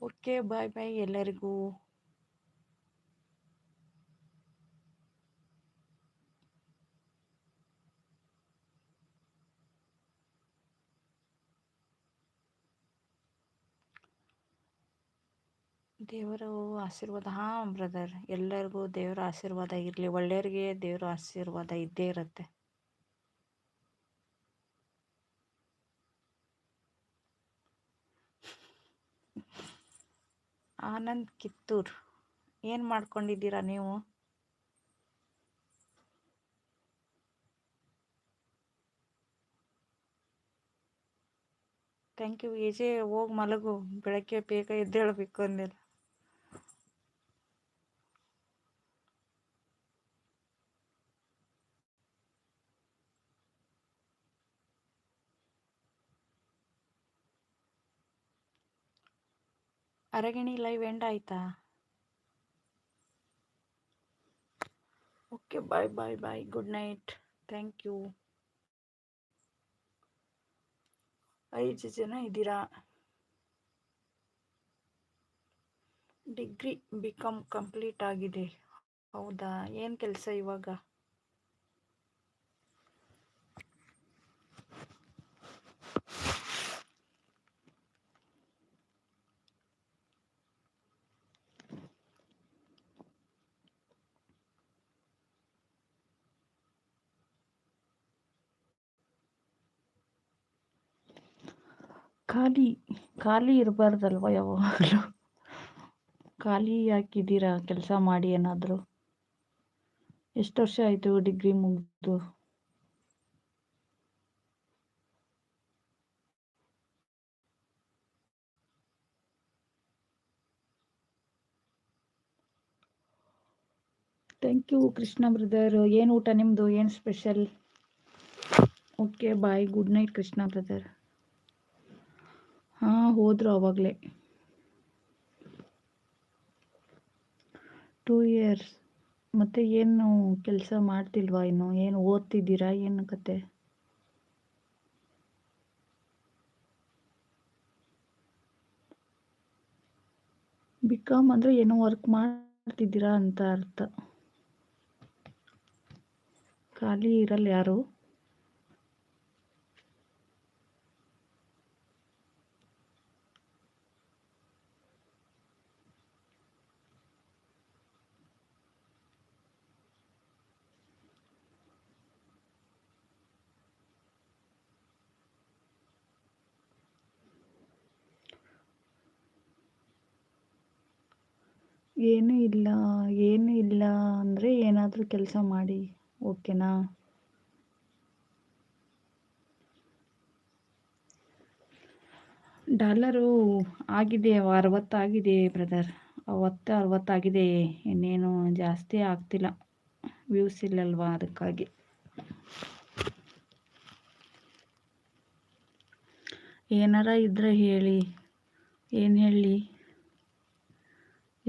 Okay bye ಬಾಯ್ ಎಲ್ಲರಿಗೂ ದೇವರ ಆಶೀರ್ವಾದ, ಹಾಂ ಬ್ರದರ್ ಎಲ್ಲರಿಗೂ ದೇವರ ಆಶೀರ್ವಾದ ಇರಲಿ. ಒಳ್ಳೆಯವ್ರಿಗೆ ದೇವರ ಆಶೀರ್ವಾದ ಇದ್ದೇ ಇರುತ್ತೆ. ಆನಂದ್ ಕಿತ್ತೂರ್ ಏನು ಮಾಡ್ಕೊಂಡಿದ್ದೀರಾ ನೀವು? ಥ್ಯಾಂಕ್ ಯು ಏಜೆ ಹೋಗಿ ಮಲಗು. ಬೆಳಗ್ಗೆ ಬೇಗ ಎದ್ದೇಳ್ಬೇಕು ಅಂದಿಲ್ಲ ಅರಗಿಣಿ ಲೈವ್ ಎಂಡ್ ಆಯ್ತಾ? Okay bye bye bye good night thank you ಐದು ಜನ ಇದ್ದೀರಾ ಡಿಗ್ರಿ ಬಿ ಕಾಮ್ ಕಂಪ್ಲೀಟ್ ಆಗಿದೆ. ಹೌದಾ? ಏನು ಕೆಲಸ ಇವಾಗ? ಖಾಲಿ ಖಾಲಿ ಇರಬಾರ್ದಲ್ವ ಯಾವಾಗಲೂ? ಖಾಲಿ ಹಾಕಿದ್ದೀರಾ ಕೆಲಸ ಮಾಡಿ ಏನಾದರೂ? ಎಷ್ಟು ವರ್ಷ ಆಯಿತು ಡಿಗ್ರಿ ಮುಗಿದು? ಥ್ಯಾಂಕ್ ಯು ಕೃಷ್ಣ ಬ್ರದರ್ ಏನು ಊಟ ನಿಮ್ಮದು ಏನು special okay bye good night Krishna brother ಹೋದರು ಅವಾಗಲೇ. ಟೂ ಇಯರ್ಸ್ ಮತ್ತೆ ಏನು ಕೆಲಸ ಮಾಡ್ತಿಲ್ವಾ ಇನ್ನು? ಏನು ಓದ್ತಿದ್ದೀರಾ? ಏನು ಕತೆ? ಬಿ ಕಾಮ್ ಅಂದರೆ ಏನೋ ವರ್ಕ್ ಮಾಡ್ತಿದ್ದೀರಾ ಅಂತ ಅರ್ಥ. ಖಾಲಿ ಇರಲ್ಲ ಯಾರು? ಏನೂ ಇಲ್ಲ ಏನೂ ಇಲ್ಲ ಅಂದರೆ ಏನಾದರೂ ಕೆಲಸ ಮಾಡಿ, ಓಕೆನಾ? ಡಾಲರು ಆಗಿದೆ ಅರವತ್ತಾಗಿದೆ ಬ್ರದರ್ ಅವತ್ತು ಅರವತ್ತಾಗಿದೆ ಇನ್ನೇನು ಜಾಸ್ತಿ ಆಗ್ತಿಲ್ಲ. ವ್ಯೂಸ್ ಇಲ್ಲಲ್ವಾ ಅದಕ್ಕಾಗಿ. ಏನಾರ ಇದ್ರೆ ಹೇಳಿ. ಏನು ಹೇಳಿ?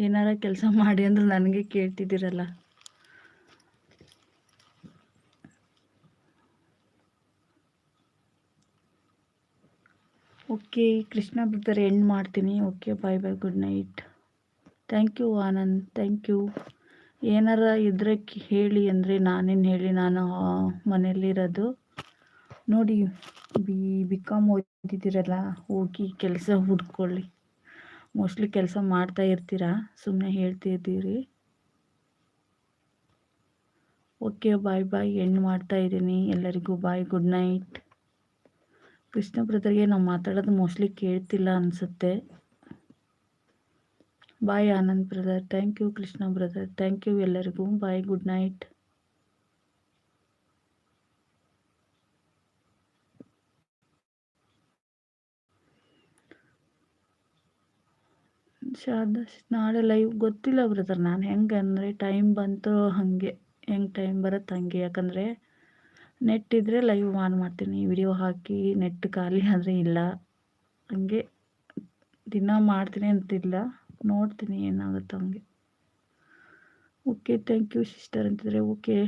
ಏನಾರ ಕೆಲಸ ಮಾಡಿ ಅಂದ್ರೆ ನನಗೆ ಕೇಳ್ತಿದ್ದೀರಲ್ಲ. ಓಕೆ, ಕೃಷ್ಣ ಬ್ರದರ್ ಎಂಡ್ ಮಾಡ್ತೀನಿ. Okay bye bye good night thank you Anand. Thank you ಏನಾರ ಇದ್ರೆ ಹೇಳಿ ಅಂದರೆ ನಾನೇನು ಹೇಳಿ, ನಾನು ಮನೇಲಿರೋದು ನೋಡಿ, ಬಿ ಬಿ ಕಾಮ್ ಓದಿದ್ದೀರಲ್ಲ, ಹೋಗಿ ಕೆಲಸ ಹುಡ್ಕೊಳ್ಳಿ. ಮೋಸ್ಟ್ಲಿ ಕೆಲಸ ಮಾಡ್ತಾ ಇರ್ತೀರಾ? ಸುಮ್ಮನೆ ಹೇಳ್ತಿದ್ದೀರಿ ಓಕೆ, ಬಾಯ್ ಬಾಯ್. ಎಂಡ್ ಮಾಡ್ತಾ ಇದ್ದೀನಿ. ಎಲ್ಲರಿಗೂ ಬಾಯ್. Good night. ಕೃಷ್ಣ ಬ್ರದರ್ಗೆ ನಾವು ಮಾತಾಡೋದು ಮೋಸ್ಟ್ಲಿ ಕೇಳ್ತಿಲ್ಲ ಅನಿಸುತ್ತೆ. Bye, Anand brother. Thank you Krishna brother. Thank you ಎಲ್ಲರಿಗೂ. Bye, good night. ಶಾರದಾ ನಾಳೆ ಲೈವ್ ಗೊತ್ತಿಲ್ಲ ಬ್ರದರ್ ನಾನು. ಹೆಂಗೆ ಅಂದರೆ ಟೈಮ್ ಬಂತು ಹಾಗೆ, ಹೆಂಗೆ ಟೈಮ್ ಬರುತ್ತೆ ಹಂಗೆ. ಯಾಕಂದರೆ ನೆಟ್ ಇದ್ದರೆ ಲೈವ್ ಆನ್ ಮಾಡ್ತೀನಿ. ವಿಡಿಯೋ ಹಾಕಿ ನೆಟ್ ಖಾಲಿ ಆದರೆ ಇಲ್ಲ. ಹಂಗೆ ದಿನ ಮಾಡ್ತೀನಿ ಅಂತಿಲ್ಲ. ನೋಡ್ತೀನಿ ಏನಾಗುತ್ತೆ ಹಂಗೆ. ಓಕೆ ಥ್ಯಾಂಕ್ ಯು ಸಿಸ್ಟರ್ ಅಂತಿದ್ರೆ ಓಕೆ